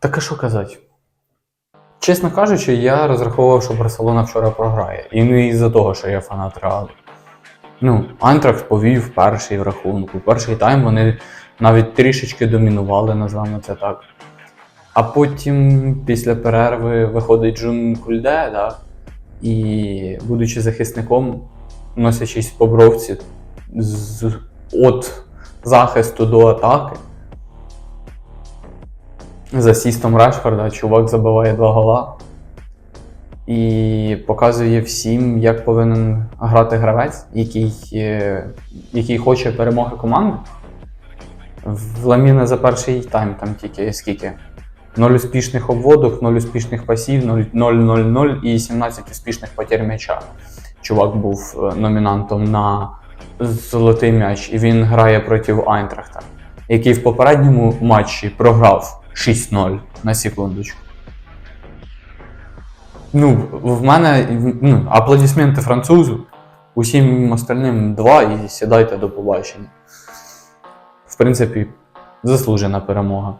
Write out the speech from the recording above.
Так а що казати? Чесно кажучи, я розраховував, що Барселона вчора програє. І не із-за того, що я фанат Реалу. Ну, Айнтрахт повів перший в рахунку. Перший тайм вони навіть трішечки домінували, назвемо це так. А потім, після перерви, виходить Джун Кульде, да? і, будучи захисником, носячись по бровці з от захисту до атаки, з асістом Рашфорда чувак забиває два гола і показує всім, як повинен грати гравець, який, е, який хоче перемоги команди. В Ламіна за перший тайм там тільки скільки? 0 успішних обводок, 0 успішних пасів, 0-0-0 і 17 успішних потерь м'яча. Чувак був е, номінантом на золотий м'яч, і він грає проти Айнтрахта, який в попередньому матчі програв 6-0 на секундочку. Ну, в мене ну, аплодисменти французу, усім остальним два і сідайте до побачення. В принципі, заслужена перемога.